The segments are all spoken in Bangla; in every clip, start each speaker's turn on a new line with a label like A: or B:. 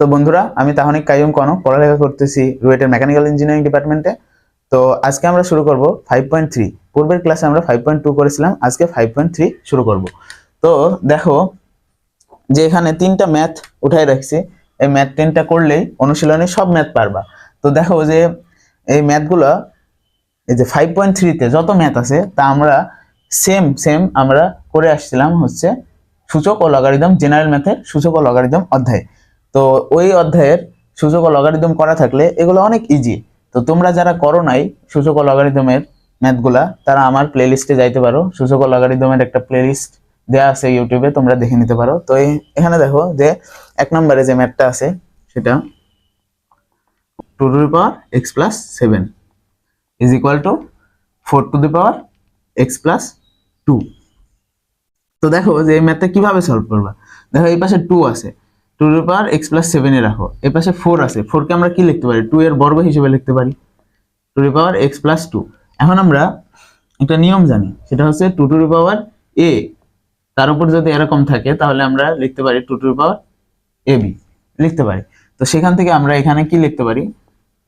A: তো বন্ধুরা, আমি তাহনিক কাইম কনক, পড়ালেখা করতেছি রুয়েটের মেকানিক্যাল ইঞ্জিনিয়ারিং ডিপার্টমেন্টে তো আজকে আমরা শুরু করব ফাইভ পয়েন্ট থ্রি পূর্বের ক্লাসে আমরা ফাইভ পয়েন্ট টু করেছিলাম, আজকে ফাইভ পয়েন্ট থ্রি শুরু করব। তো দেখো যে এখানে তিনটা ম্যাথ উঠাই রাখছি। এই ম্যাথ তিনটা করলেই অনুশীলনে সব ম্যাথ পারবা। তো দেখো যে এই ম্যাথগুলো এই যে ফাইভ পয়েন্ট থ্রিতে যত ম্যাথ আছে, তা আমরা সেম সেম আমরা করে আসছিলাম হচ্ছে সূচক ও লগারিদম জেনারেল ম্যাথের সূচক ও লগারিদম অধ্যায়। তো ওই অধ্যায়ের সূচক ও লগারিদম করা থাকলে এগুলো অনেক ইজি তো তোমরা যারা করো নাই সূচক ও লগারিদমের ম্যাথগুলা তারা আমার প্লেলিস্টে যাইতে পারো। সূচক ও লগারিদমের একটা প্লেলিস্ট দেওয়া আছে ইউটিউবে তোমরা দেখে নিতে পারো। তো এখানে দেখো যে এক নম্বরে যে ম্যাথটা আছে, সেটা two to the power x plus seven is equal to four to the power x plus two তো দেখো যে এই ম্যাথটা কীভাবে সলভ করবা? দেখো এই পাশে টু আছে। Two to power x plus সেভেনে রাখো। এই পাশে ফোর আছে। ফোরকে আমরা কি লিখতে পারি? টু এর বর্গ হিসেবে লিখতে পারি। Two to power x plus two এখন আমরা একটা নিয়ম জানি। সেটা হচ্ছে টু টু পাওয়ার এ তার উপর যদি এরকম থাকে, তাহলে আমরা লিখতে পারি two to power A B লিখতে পারি। তো সেখান থেকে আমরা এখানে কি লিখতে পারি?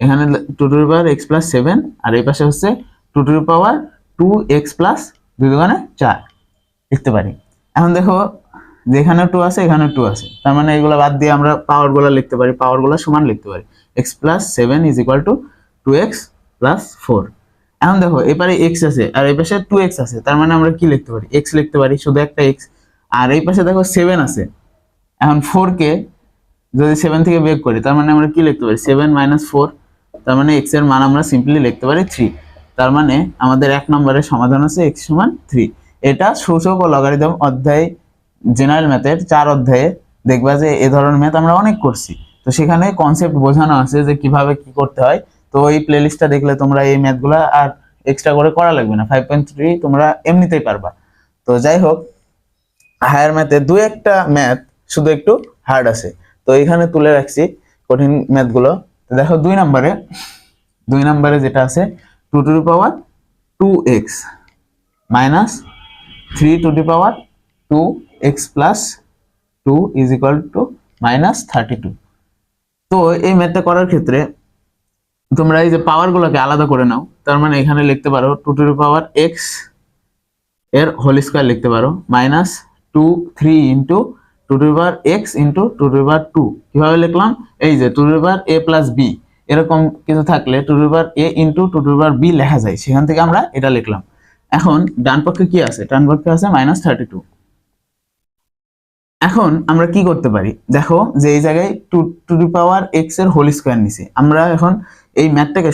A: এখানে two to power x plus seven আর এই পাশে হচ্ছে two to power two x plus দুই দোকানে চার। লিখতে পারি। এখন দেখো যেখানে টু আছে, এখানে টু আছে। তার মানে এগুলো বাদ দিয়ে আমরা পাওয়ার পাওয়ারগুলো লিখতে পারি পাওয়ার পাওয়ারগুলো সমান লিখতে পারি। X plus seven is equal to two x plus four এখন দেখো, এপারে এক্স আছে, আর এই পাশে টু এক্স আছে। তার মানে আমরা কি লিখতে পারি? এক্স লিখতে পারি, শুধু একটা এক্স আর এই পাশে দেখো সেভেন আছে। এখন ফোর কে যদি সেভেন থেকে বের করি, তার মানে আমরা কি লিখতে পারি? সেভেন মাইনাস ফোর তার মানে এক্সের মান আমরা সিম্পলি লিখতে পারি থ্রি তার মানে আমাদের এক নম্বরের সমাধান আছে এক্স সমান থ্রি এটা সূচক ও লগারিদম অধ্যায় জেনারেল ম্যাথের চার অধ্যায়ে দেখবা যে এ ধরনের ম্যাথ আমরা অনেক করছি। তো সেখানে কনসেপ্ট বোঝানো আছে যে কীভাবে কি করতে হয়। তো এই প্লেলিস্টটা দেখলে তোমরা এই ম্যাথগুলো আর এক্সট্রা করে করা লাগবে না। ফাইভ পয়েন্ট থ্রি তোমরা এমনিতেই পারবা। তো যাই হোক হায়ার ম্যাথে দু একটা ম্যাথ শুধু একটু হার্ড আছে। তো এখানে তুলে রাখছি কঠিন ম্যাথগুলো দেখো দুই নম্বরে দুই নম্বরে যেটা আছে two to the power two x minus three to the power two x plus two is equal to minus thirty two তো এই ম্যাথটা করার ক্ষেত্রে তোমরা এই যে পাওয়ারগুলোকে আলাদা করে নাও। তার মানে এখানে লিখতে পারো টু টু পাওয়ার এক্সের হোল স্কোয়ার লিখতে পারো। Minus two three into two to power x into two to power two কীভাবে লিখলাম? এই যে two to power A plus B এরকম কিছু থাকলে two to power A into two to power B লেখা যায়। সেখান থেকে আমরা এটা লিখলাম। এখন ডান পক্ষে কি আছে? ডান পক্ষে আছে মাইনাস থার্টি টু এখন আমরা কি করতে পারি? দেখো যে এই জায়গায় টু টু দি পাওয়ার এক্সের হোল স্কোয়ার নিছি। আমরা এখন এই ম্যাথটাকে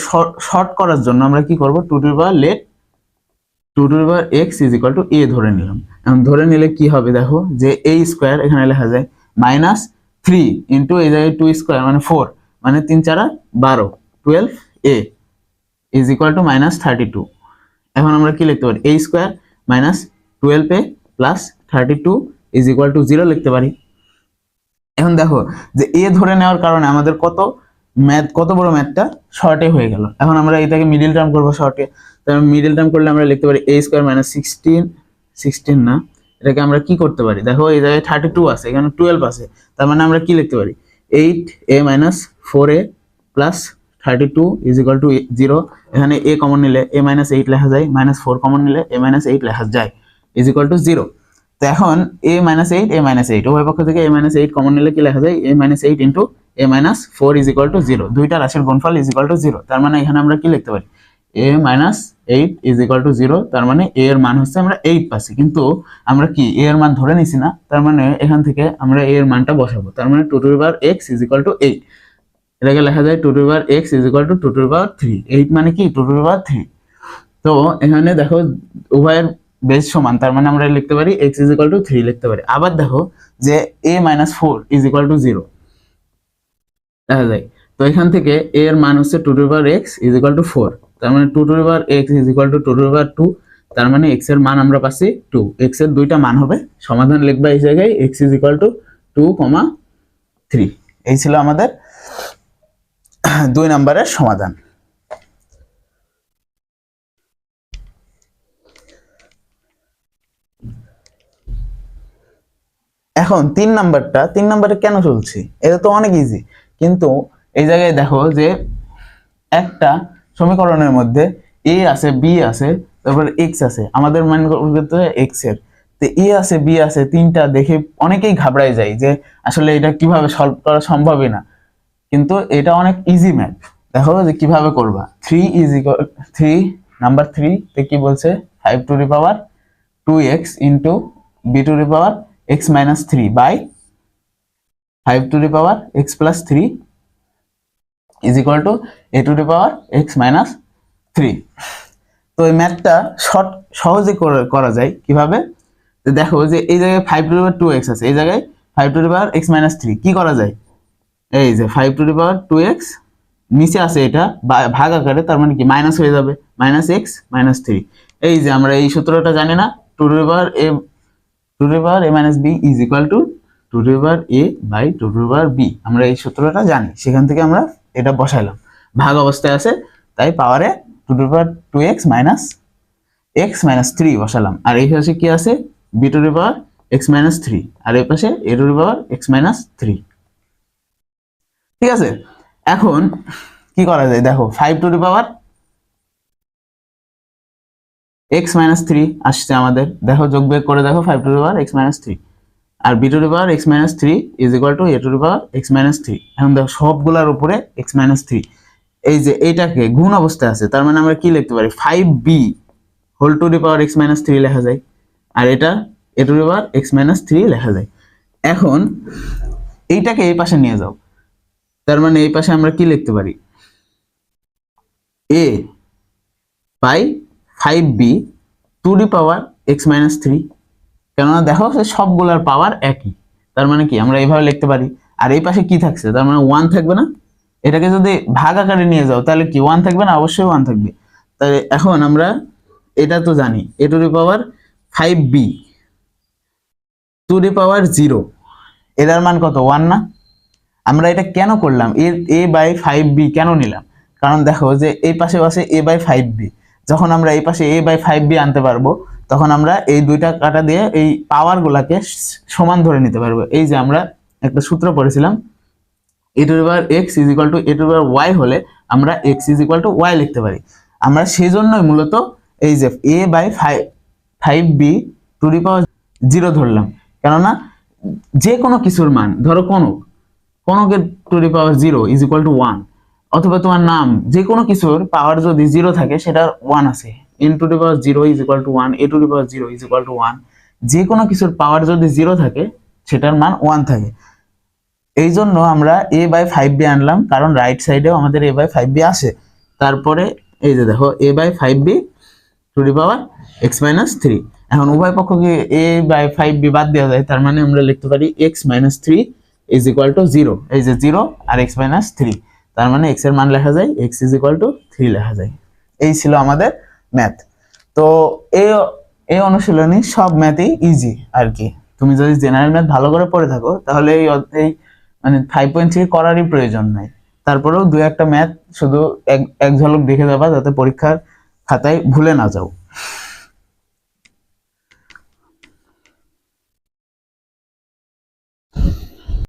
A: শর্ট করার জন্য আমরা কি করব? Two to power let, two to power x is equal to A ধরে নিলাম। এখন ধরে নিলে কি হবে দেখো? যে এ স্কোয়ার এখানে লেখা যায় মাইনাস থ্রি ইন্টু এই জায়গায় টু স্কোয়ার মানে ফোর মানে তিন চারা বারো, twelve A is equal to minus thirty two. এখন আমরা কি লিখতে পারি? A square minus twelve A plus thirty two is equal to zero লিখতে পারি। এখন দেখো যে এ ধরে নেওয়ার কারণে আমাদের কত ম্যাথ কত বড় ম্যাথটা শর্টে হয়ে গেল। এখন আমরা এটাকে মিডিল টার্ম করব শর্টে তাহলে মিডিল টার্ম করলে আমরা লিখতে পারি A square minus sixteen sixteen না। এটাকে আমরা কি করতে পারি? দেখো এই জায়গায় থার্টি টু আছে, এখানে টুয়েলভ আছে। তার মানে আমরা কি লিখতে পারি? Eight A minus four A plus thirty two is equal to zero এখানে এ কমন নিলে এ মাইনাস এইট লেখা যায় মাইনাস ফোর কমন নিলে এ মাইনাস এইট লেখা যায় ইজ ইকুয়াল টু জিরো তো এখন A minus eight A minus eight উভয় পক্ষ থেকে এ মাইনাস এইট কমন নিলে কি লেখা যায়? A minus eight into A minus four is equal to zero দুইটা রাশির গুণফল ইজ ইকুয়াল টু জিরো তার মানে এখানে আমরা কি লিখতে পারি? A minus eight is equal to zero তার মানে এ এর মান হচ্ছে আমরা এইট পাচ্ছি। কিন্তু আমরা কি এ এর মান ধরে নিছি না? তার মানে এখান থেকে আমরা এ এর মানটা বসাবো। তার মানে two two bar x is equal to eight এটাকে লেখা যায় two two bar x is equal to two two bar three eight মানে কি? টু টু বার থ্রি তো এখানে দেখো উভয়ের বেস সমান, তার মানে আমরা লিখতে পারি x is equal to three লিখতে পারি। আবার দেখো যে A minus four is equal to zero দেখা যায় তো এখান থেকে এ এর মান হচ্ছে two two bar x is equal to four তার মানে two two bar x is equal to two two bar two তার মানে এক্সের মান আমরা পাচ্ছি টু এক্সের দুইটা মান হবে। সমাধান লিখবা এই জায়গায় x is equal to two comma three এই ছিল আমাদের দুই নম্বরের সমাধান। এখন তিন নাম্বারটা, তিন নাম্বারে কেন চলছে? এটা তো অনেক ইজি কিন্তু এই জায়গায় দেখো যে একটা সমীকরণের মধ্যে এ আছে বি আছে, তারপর এক্স আছে। আমাদের মান করতে এক্সের। তো এ আছে বি আছে, তিনটা দেখে অনেকেই ঘাবড়ায় যায় যে আসলে এটা কীভাবে সলভ করা সম্ভবই না। কিন্তু এটা অনেক ইজি ম্যাথ দেখো যে কীভাবে করবা। Three easy three number three তে কি বলছে? Five to the power two x into B to the power x minus three by five to the power x plus three is equal to A to the power x minus three তো এই ম্যাথটা শর্ট সহজে করে- যায় কীভাবে? দেখো যে এই জায়গায় five to power two x আছে, এই জায়গায় five to power x minus three কি করা যায়? এই যে five to the power two x নিচে আছে এটা ভাগ আকারে, তার মানে কি? মাইনাস হয়ে যাবে মাইনাস এক্স মাইনাস থ্রি এই যে আমরা এই সূত্রটা জানি না two to the power A two to power A minus B is equal to two to power A by two to power B আমরা এই সূত্রটা জানি, সেখান থেকে আমরা এটা বসাইলাম। ভাগ অবস্থায় আছে, তাই পাওয়ারে two to power two x minus x minus three বসালাম। আর এই পাশে কি আছে? B to the power x minus three আর এই পাশে A to the power x minus three ঠিক আছে? এখন কি করা যায়? দেখো five to the power x minus three আসছে আমাদের। দেখো, যোগ বিয়োগ করে দেখো five to power x minus three R B to power x minus three is equal to A to power x minus three এখন দেখো, সবগুলার উপরে এক্স মাইনাস থ্রি এই যে এইটাকে গুণ অবস্থায় আছে, তার মানে আমরা কি লিখতে পারি? Five B whole to the power x minus three লেখা যায়। আর এটা A to the power x minus three লেখা যায়। এখন, এইটাকে এই পাশে নিয়ে যাও। তার মানে এই পাশে আমরা কি লিখতে পারি? A by five B to the power x minus three কেননা দেখো, সে সবগুলার পাওয়ার একই। তার মানে কি? আমরা এইভাবে লিখতে পারি। আর এই পাশে কি থাকছে? তার মানে ওয়ান থাকবে না? এটাকে যদি ভাগ আকারে নিয়ে যাও, তাহলে কি ওয়ান থাকবে না? অবশ্যই ওয়ান থাকবে। তাহলে এখন আমরা এটা তো জানি। A to the power five B to the power zero এটার মান কত? ওয়ান না? আমরা এটা কেন করলাম? A A by five B কেন নিলাম? কারণ দেখো যে এই পাশে পাশে এ বাই ফাইভ বি যখন আমরা এই পাশে এ বাই ফাইভ বি আনতে পারব, তখন আমরা এই দুইটা কাটা দিয়ে এই পাওয়ার গুলাকে সমান ধরে নিতে পারব। এই যে আমরা একটা সূত্র পড়েছিলাম A to power x is equal to A to power Y হলে আমরা x is equal to Y লিখতে পারি। আমরা সেই জন্যই মূলত এই যে A by five five B to the power zero ধরলাম। কেননা যে কোনো কিছুর মান, ধরো কোনো কোনকের to the power zero is equal to one অথবা তোমার নাম যে কোনো কিছুর পাওয়ার যদি জিরো থাকে, সেটা ওয়ান আছে। N to the power zero is equal to one A to the power zero is equal to one যে কোনো কিছুর পাওয়ার যদি জিরো থাকে, সেটার মান ওয়ান থাকে। এই জন্য আমরা এ বাই ফাইভ বি আনলাম, কারণ রাইট সাইডেও আমাদের এ বাই ফাইভ বি আসে তারপরে, এই যে দেখো A by five B to the power x minus three এখন উভয় পক্ষকে এ বাই ফাইভ বি বাদ দেওয়া যায়, তার মানে আমরা লিখতে পারি x minus three is equal to zero এই যে জিরো আর এক্স মাইনাস থ্রি তার মানে এক্সের মান লেখা যায় x is equal to three লেখা যায়। এই ছিল আমাদের ম্যাথ তো এই এই অনুশীলনী সব ম্যাথই ইজি আর কি। তুমি যদি জেনারেল ম্যাথ ভালো করে পড়ে থাকো, তাহলে এই এই মানে ফাইভ পয়েন্ট থ্রি করারই প্রয়োজন নাই। তারপরেও দু একটা ম্যাথ শুধু এক এক ঝলক দেখে যাবা, যাতে পরীক্ষার খাতায় ভুলে না যাও।